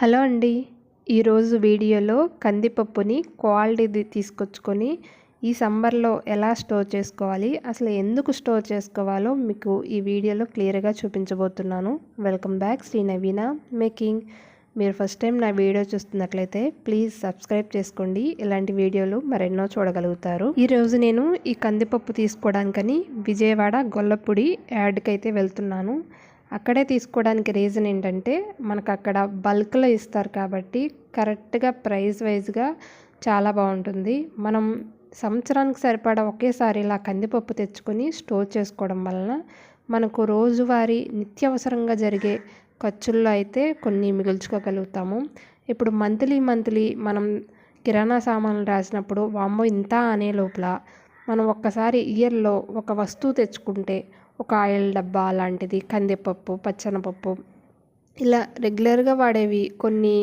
Hello అండి. ఈరోజు వీడియోలో కందిపప్పుని క్వాలిటీది తీసుకొచ్చుకొని ఈ సమ్మర్లో ఎలా స్టోర్ చేసుకోవాలి అసలు ఎందుకు స్టోర్ చేసుకోవాలో మీకు ఈ వీడియోలో క్లియర్గా చూపించబోతున్నాను. Welcome back Sri Naveena making. మీరు ఫస్ట్ టైం నా వీడియో చూస్తున్నట్లయితే ప్లీజ్ సబ్స్క్రైబ్ చేసుకోండి. ఇలాంటి వీడియోలు మరెన్నో చూడగలుగుతారు. ఈరోజు నేను ఈ కందిపప్పు తీసుకోవడానికని విజయవాడ గొల్లపూడి యాడ్కి అయితే వెళ్తున్నాను. అక్కడే తీసుకోవడానికి రీజన్ ఏంటంటే మనకు అక్కడ బల్క్లో ఇస్తారు కాబట్టి కరెక్ట్గా ప్రైస్ వైజ్గా చాలా బాగుంటుంది. మనం సంవత్సరానికి సరిపడా ఒకేసారి ఇలా కందిపప్పు తెచ్చుకొని స్టోర్ చేసుకోవడం వలన మనకు రోజువారీ నిత్యవసరంగా జరిగే ఖర్చుల్లో అయితే కొన్ని మిగుల్చుకోగలుగుతాము. ఇప్పుడు మంత్లీ మంత్లీ మనం కిరాణా సామాన్లు రాసినప్పుడు వామ్మో ఇంత! అనే లోపల మనం ఒక్కసారి ఇయర్లో ఒక వస్తువు తెచ్చుకుంటే ఒక ఆయిల్ డబ్బా లాంటిది కందిపప్పు పచ్చనపప్పు ఇలా రెగ్యులర్గా వాడేవి. కొన్ని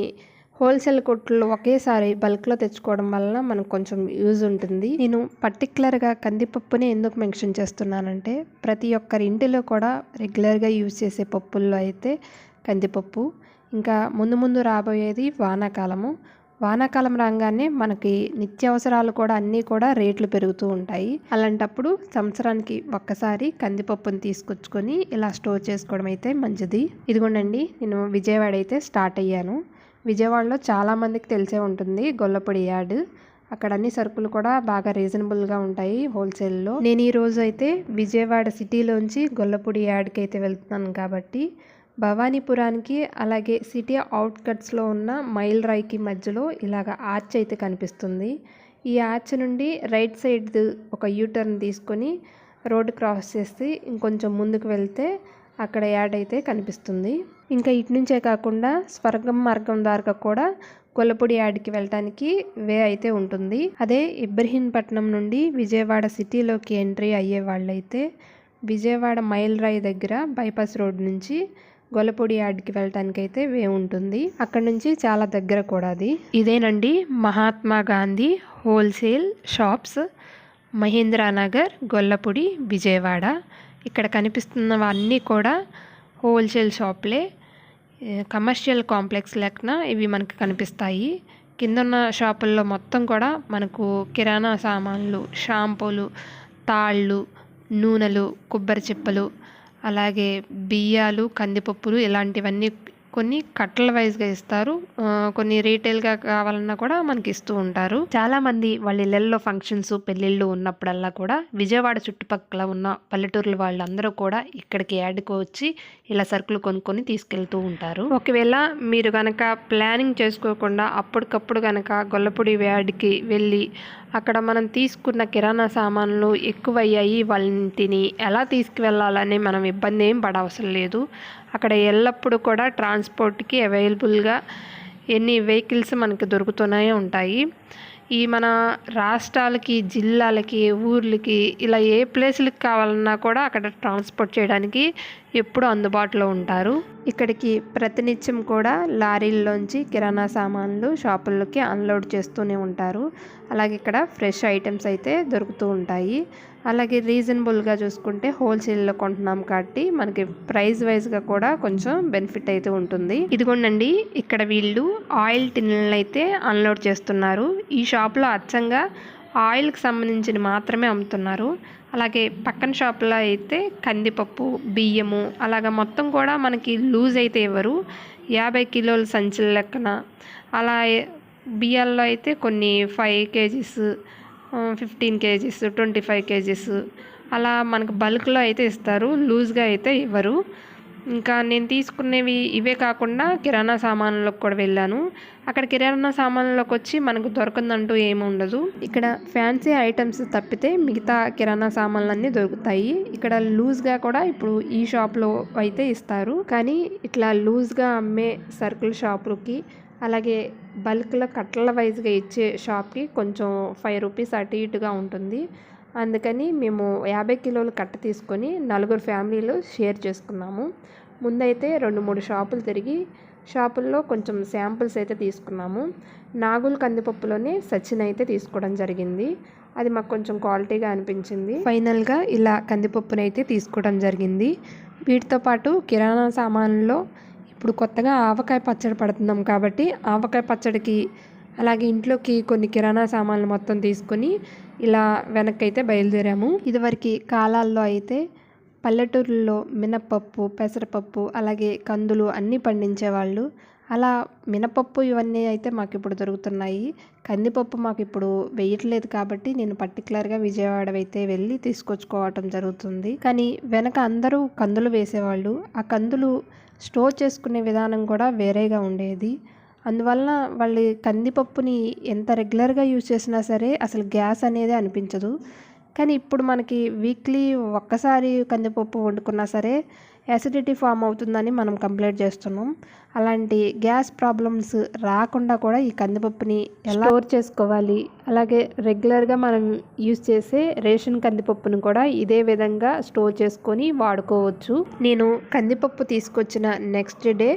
హోల్సేల్ కొట్లు ఒకేసారి బల్క్లో తెచ్చుకోవడం వలన మనకు కొంచెం యూజ్ ఉంటుంది. నేను పర్టికులర్గా కందిపప్పునే ఎందుకు మెన్షన్ చేస్తున్నానంటే ప్రతి ఒక్కరి ఇంటిలో కూడా రెగ్యులర్గా యూజ్ చేసే పప్పుల్లో అయితే కందిపప్పు ఇంకా ముందు ముందు రాబోయేది వానాకాలము. వానాకాలం రాగానే మనకి నిత్యావసరాలు కూడా అన్నీ కూడా రేట్లు పెరుగుతూ ఉంటాయి. అలాంటప్పుడు సంవత్సరానికి ఒక్కసారి కందిపప్పును తీసుకొచ్చుకొని ఇలా స్టోర్ చేసుకోవడం అయితే మంచిది. ఇదిగోండి నేను విజయవాడ అయితే స్టార్ట్ అయ్యాను. విజయవాడలో చాలామందికి తెలిసే ఉంటుంది గొల్లపొడి యార్డ్. అక్కడ అన్ని సరుకులు కూడా బాగా రీజనబుల్గా ఉంటాయి హోల్సేల్లో. నేను ఈరోజు అయితే విజయవాడ సిటీలోంచి గొల్లపొడి యార్డ్కి అయితే వెళ్తున్నాను కాబట్టి భవానీపురానికి అలాగే సిటీ అవుట్కట్స్లో ఉన్న మైల్ రాయ్కి మధ్యలో ఇలాగ ఆర్చ్ అయితే కనిపిస్తుంది. ఈ ఆర్చ్ నుండి రైట్ సైడ్ ఒక యూటర్న్ తీసుకొని రోడ్ క్రాస్ చేసి ఇంకొంచెం ముందుకు వెళ్తే అక్కడ యాడ్ అయితే కనిపిస్తుంది. ఇంకా ఇటు నుంచే కాకుండా స్వర్గం మార్గం ద్వారా కూడా కొల్లపూడి యాడ్కి వెళ్ళటానికి వే అయితే ఉంటుంది. అదే ఇబ్రహీంపట్నం నుండి విజయవాడ సిటీలోకి ఎంట్రీ అయ్యే వాళ్ళైతే విజయవాడ మైల్ రాయ్ దగ్గర బైపాస్ రోడ్ నుంచి గొల్లపూడి యార్డ్కి వెళ్ళటానికి అయితే వే ఉంటుంది. అక్కడ నుంచి చాలా దగ్గర కూడా అది. ఇదేనండి మహాత్మా గాంధీ హోల్సేల్ షాప్స్ మహేంద్రానగర్ గొల్లపూడి విజయవాడ. ఇక్కడ కనిపిస్తున్నవన్నీ కూడా హోల్సేల్ షాప్లే. కమర్షియల్ కాంప్లెక్స్ లెక్కన ఇవి మనకి కనిపిస్తాయి. కిందన్న షాపుల్లో మొత్తం కూడా మనకు కిరాణా సామాన్లు షాంపూలు తాళ్ళు నూనెలు కొబ్బరి చిప్పలు అలాగే బియ్యాలు కందిపప్పులు ఇలాంటివన్నీ కొన్ని కట్టల వైజ్గా ఇస్తారు. కొన్ని రీటైల్గా కావాలన్నా కూడా మనకి ఇస్తూ ఉంటారు. చాలామంది వాళ్ళ ఇళ్ళల్లో ఫంక్షన్స్ పెళ్ళిళ్ళు ఉన్నప్పుడల్లా కూడా విజయవాడ చుట్టుపక్కల ఉన్న పల్లెటూర్ల వాళ్ళందరూ కూడా ఇక్కడికి యాడ్కి వచ్చి ఇలా సరుకులు కొనుక్కొని తీసుకెళ్తూ ఉంటారు. ఒకవేళ మీరు కనుక ప్లానింగ్ చేసుకోకుండా అప్పటికప్పుడు కనుక గొల్లపూడి యాడ్కి వెళ్ళి అక్కడ మనం తీసుకున్న కిరాణా సామాన్లు ఎక్కువయ్యాయి వాటిని ఎలా తీసుకువెళ్ళాలని మనం ఇబ్బంది ఏం పడవసరం లేదు. అక్కడ ఎల్లప్పుడూ కూడా ట్రాన్స్పోర్ట్కి అవైలబుల్గా ఎన్ని వెహికల్స్ మనకి దొరుకుతూనే ఉంటాయి. ఈ మన రాష్ట్రాలకి జిల్లాలకి ఊర్లకి ఇలా ఏ ప్లేసులకి కావాలన్నా కూడా అక్కడ ట్రాన్స్పోర్ట్ చేయడానికి ఎప్పుడు అందుబాటులో ఉంటారు. ఇక్కడికి ప్రతినిత్యం కూడా లారీల్లోంచి కిరాణా సామాన్లు షాపుల్లోకి అన్లోడ్ చేస్తూనే ఉంటారు. అలాగే ఇక్కడ ఫ్రెష్ ఐటమ్స్ అయితే దొరుకుతూ ఉంటాయి. అలాగే రీజనబుల్గా చూసుకుంటే హోల్సేల్లో కొంటున్నాం కాబట్టి మనకి ప్రైస్ వైజ్గా కూడా కొంచెం బెనిఫిట్ అయితే ఉంటుంది. ఇదిగోండి ఇక్కడ వీళ్ళు ఆయిల్ టిన్నులను అయితే అన్లోడ్ చేస్తున్నారు. ఈ షాప్లో అచ్చంగా ఆయిల్కి సంబంధించిన మాత్రమే అమ్ముతున్నారు. అలాగే పక్కన షాప్లో అయితే కందిపప్పు బియ్యము అలాగ మొత్తం కూడా మనకి లూజ్ అయితే ఇవ్వరు. యాభై కిలోల సంచుల లెక్కన. అలా బియ్యాల్లో అయితే కొన్ని five KGs fifteen KGs twenty five KGs అలా మనకు బల్క్లో అయితే ఇస్తారు. లూజ్గా అయితే ఇవ్వరు. ఇంకా నేను తీసుకునేవి ఇవే కాకుండా కిరాణా సామాన్లకు కూడా వెళ్ళాను. అక్కడ కిరాణా సామాన్లకు వచ్చి మనకు దొరకదంటూ ఏమి ఉండదు. ఇక్కడ ఫ్యాన్సీ ఐటమ్స్ తప్పితే మిగతా కిరాణా సామాన్లు దొరుకుతాయి. ఇక్కడ లూజ్గా కూడా ఇప్పుడు ఈ షాప్లో అయితే ఇస్తారు. కానీ ఇట్లా లూజ్గా అమ్మే సర్కిల్ షాపులకి అలాగే బల్క్లో కట్టల వైజ్గా ఇచ్చే షాప్కి కొంచెం ఫైవ్ రూపీస్ అటు ఇటుగా ఉంటుంది. అందుకని మేము యాభై కిలోలు కట్ట తీసుకొని నలుగురు ఫ్యామిలీలు షేర్ చేసుకున్నాము. ముందైతే రెండు మూడు షాపులు తిరిగి షాపుల్లో కొంచెం శాంపుల్స్ అయితే తీసుకున్నాము. నాగుల్ కందిపప్పులోనే సచిన్ అయితే తీసుకోవడం జరిగింది. అది మాకు కొంచెం క్వాలిటీగా అనిపించింది. ఫైనల్గా ఇలా కందిపప్పునైతే తీసుకోవడం జరిగింది. వీటితో పాటు కిరాణా సామాన్లో ఇప్పుడు కొత్తగా ఆవకాయ పచ్చడి పడుతున్నాం కాబట్టి ఆవకాయ పచ్చడికి అలాగే ఇంట్లోకి కొన్ని కిరాణా సామాన్లు మొత్తం తీసుకొని ఇలా వెనక్కి అయితే బయలుదేరాము. ఇదివరకు కాలాల్లో అయితే పల్లెటూరులో మినపప్పు పెసరపప్పు అలాగే కందులు అన్నీ పండించేవాళ్ళు. అలా మినపప్పు ఇవన్నీ అయితే మాకు ఇప్పుడు దొరుకుతున్నాయి. కందిపప్పు మాకు ఇప్పుడు వేయట్లేదు కాబట్టి నేను పర్టికులర్గా విజయవాడ అయితే వెళ్ళి తీసుకొచ్చుకోవటం జరుగుతుంది. కానీ వెనక అందరూ కందులు వేసేవాళ్ళు. ఆ కందులు స్టోర్ చేసుకునే విధానం కూడా వేరేగా ఉండేది. అందువలన వాళ్ళు కందిపప్పుని ఎంత రెగ్యులర్గా యూజ్ చేసినా సరే అసలు గ్యాస్ అనేది అనిపించదు. కానీ ఇప్పుడు మనకి వీక్లీ ఒక్కసారి కందిపప్పు వండుకున్నా సరే యాసిడిటీ ఫామ్ అవుతుందని మనం కంప్లైంట్ చేస్తున్నాం. అలాంటి గ్యాస్ ప్రాబ్లమ్స్ రాకుండా కూడా ఈ కందిపప్పుని ఎలా స్టోర్ చేసుకోవాలి. అలాగే రెగ్యులర్గా మనం యూజ్ చేసే రేషన్ కందిపప్పును కూడా ఇదే విధంగా స్టోర్ చేసుకొని వాడుకోవచ్చు. నేను కందిపప్పు తీసుకొచ్చిన నెక్స్ట్ డే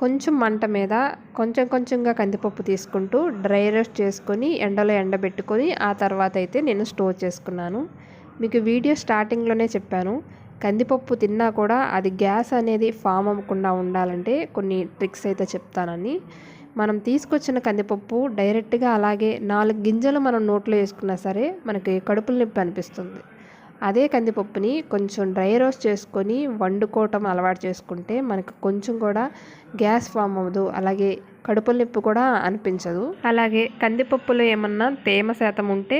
కొంచెం మంట మీద కొంచెం కొంచెంగా కందిపప్పు తీసుకుంటూ డ్రై రోస్ట్ చేసుకొని ఎండలో ఎండబెట్టుకొని ఆ తర్వాత అయితే నేను స్టోర్ చేసుకున్నాను. మీకు వీడియో స్టార్టింగ్లోనే చెప్పాను. కందిపప్పు తిన్నా కూడా అది గ్యాస్ అనేది ఫామ్ అవ్వకుండా ఉండాలంటే కొన్ని ట్రిక్స్ అయితే చెప్తానని. మనం తీసుకొచ్చిన కందిపప్పు డైరెక్ట్గా అలాగే నాలుగు గింజలు మనం నోట్లో వేసుకున్నా సరే మనకి కడుపుల నొప్పి అనిపిస్తుంది. అదే కందిపప్పుని కొంచెం డ్రై రోస్ట్ చేసుకొని వండుకోవటం అలవాటు చేసుకుంటే మనకు కొంచెం కూడా గ్యాస్ ఫామ్ అవ్వదు. అలాగే కడుపుల నొప్పి కూడా అనిపించదు. అలాగే కందిపప్పులో ఏమన్నా తేమ శాతం ఉంటే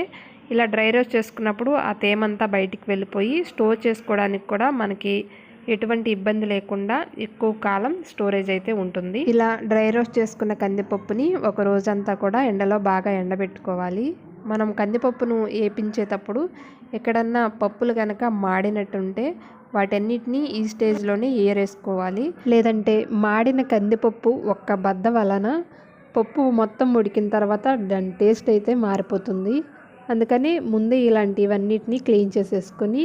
ఇలా డ్రై రోస్ట్ చేసుకున్నప్పుడు ఆ తేమ అంతా బయటికి వెళ్ళిపోయి స్టోర్ చేసుకోవడానికి కూడా మనకి ఎటువంటి ఇబ్బంది లేకుండా ఎక్కువ కాలం స్టోరేజ్ అయితే ఉంటుంది. ఇలా డ్రై రోస్ట్ చేసుకున్న కందిపప్పుని ఒక రోజంతా కూడా ఎండలో బాగా ఎండబెట్టుకోవాలి. మనం కందిపప్పును వేపించేటప్పుడు ఎక్కడన్నా పప్పులు కనుక మాడినట్టుంటే వాటన్నిటిని ఈ స్టేజ్లోనే ఏరేసుకోవాలి. లేదంటే మాడిన కందిపప్పు ఒక్క బద్ద వలన పప్పు మొత్తం ఉడికిన తర్వాత దాని టేస్ట్ అయితే మారిపోతుంది. అందుకని ముందే ఇలాంటివన్నిటిని క్లీన్ చేసేసుకొని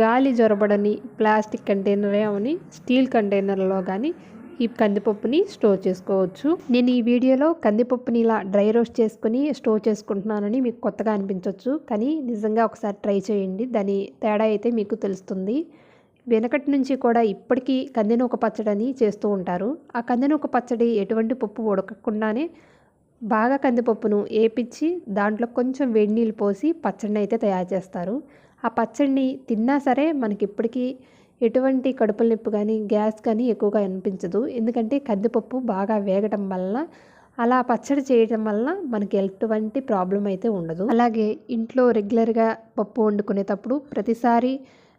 గాలి జొరబడని ప్లాస్టిక్ కంటైనర్ అవని స్టీల్ కంటైనర్లో కానీ ఈ కందిపప్పుని స్టోర్ చేసుకోవచ్చు. నేను ఈ వీడియోలో కందిపప్పుని ఇలా డ్రై రోస్ట్ చేసుకుని స్టోర్ చేసుకుంటున్నానని మీకు కొత్తగా అనిపించవచ్చు కానీ నిజంగా ఒకసారి ట్రై చేయండి. దాని తేడా అయితే మీకు తెలుస్తుంది. వెనకటి నుంచి కూడా ఇప్పటికీ కందినూక పచ్చడిని చేస్తూ ఉంటారు. ఆ కందినూక పచ్చడి ఎటువంటి పప్పు ఉడకకుండానే బాగా కందిపప్పును ఏపిచ్చి దాంట్లో కొంచెం వేడి నీళ్ళు పోసి పచ్చడిని అయితే తయారు చేస్తారు. ఆ పచ్చడిని తిన్నా సరే మనకి ఇప్పటికీ ఎటువంటి కడుపుల నొప్పి కానీ గ్యాస్ కానీ ఎక్కువగా అనిపించదు. ఎందుకంటే కందిపప్పు బాగా వేగటం వల్ల అలా పచ్చడి చేయటం వల్ల మనకి ఎటువంటి ప్రాబ్లం అయితే ఉండదు. అలాగే ఇంట్లో రెగ్యులర్గా పప్పు వండుకునేటప్పుడు ప్రతిసారి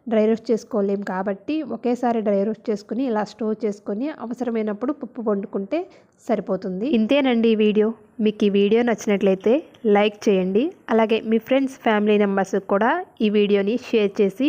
డ్రై రోస్ట్ చేసుకోలేం కాబట్టి ఒకేసారి డ్రై రోస్ట్ చేసుకుని ఇలా స్టోర్ చేసుకొని అవసరమైనప్పుడు పప్పు వండుకుంటే సరిపోతుంది. ఇంతేనండి ఈ వీడియో. మీకు ఈ వీడియో నచ్చినట్లయితే లైక్ చేయండి. అలాగే మీ ఫ్రెండ్స్ ఫ్యామిలీ మెంబర్స్కి కూడా ఈ వీడియోని షేర్ చేసి